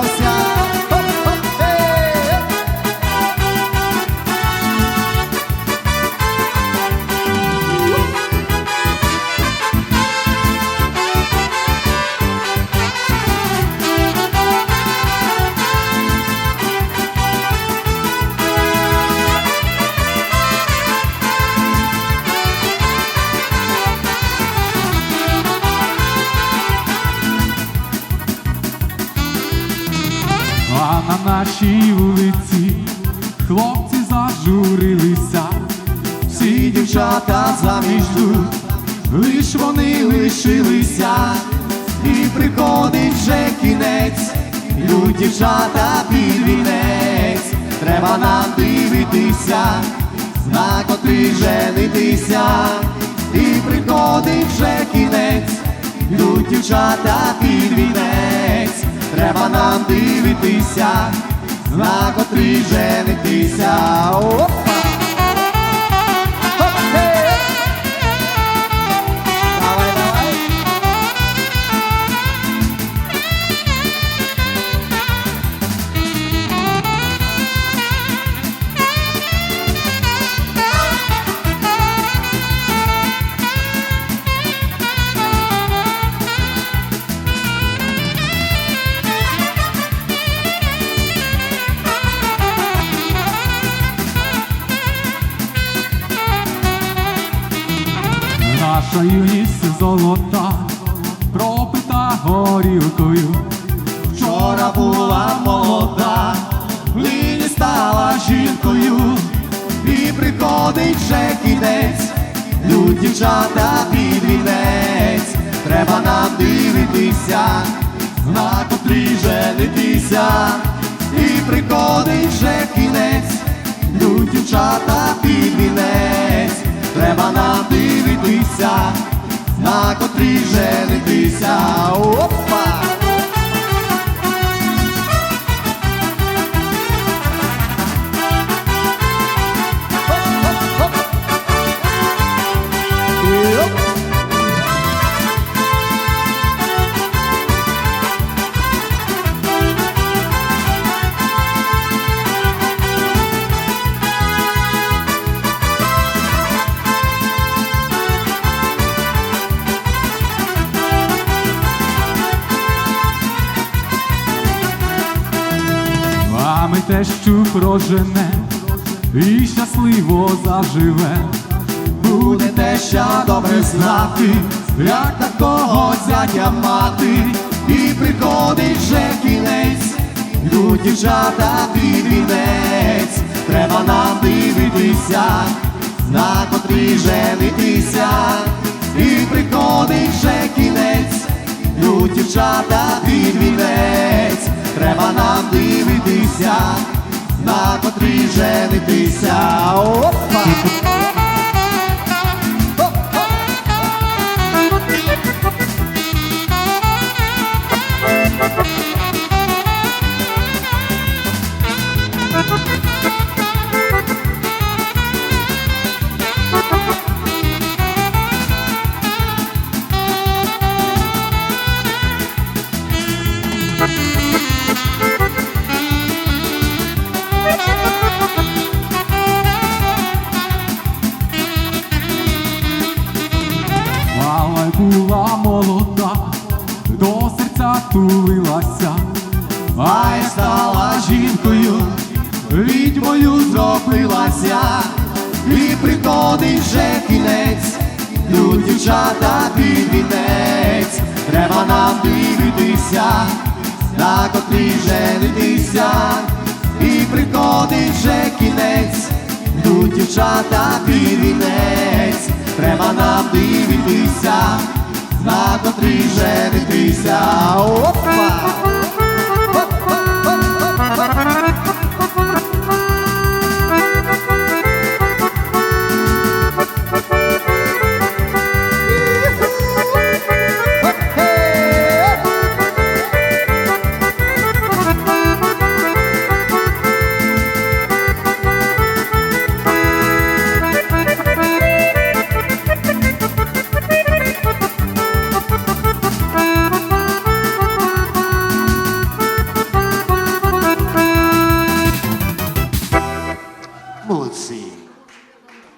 não se нашій вулиці. Хлопці зажурилися, всі дівчата заміж лиш вони лишилися, і приходить вже кінець, йдуть дівчата вінець, треба нам дивитися, на котрий женитися, і приходить вже кінець, йдуть дівчата вінець, треба нам дивитися, на котрий женитися. Наша юність золота, пропита горілкою. Вчора була молода, нині стала жінкою, і приходить вже кінець, Йдуть дівчата під вінець, треба нам дивитися, на котрій женитися, і приходить вже кінець, Йдуть дівчата під вінець, треба нам дивитися, на котрій женитися. Те, що прожене і щасливо заживе. Буде те, що добре знати, як такого зятя мати, і приходить вже кінець, йдуть дівчата під вінець, треба нам дивитися, на котрій женитися, і приходить вже кінець, йдуть дівчата під вінець, треба нам дивитися, на котрій женитися. Тулилася, а стала жінкою, відьмою зробилася, і приходить вже кінець, йдуть дівчата під вінець, треба нам дивитися, на котрій женитися, і приходить вже кінець, йдуть дівчата під вінець, треба нам дивитися, на котрій женитися.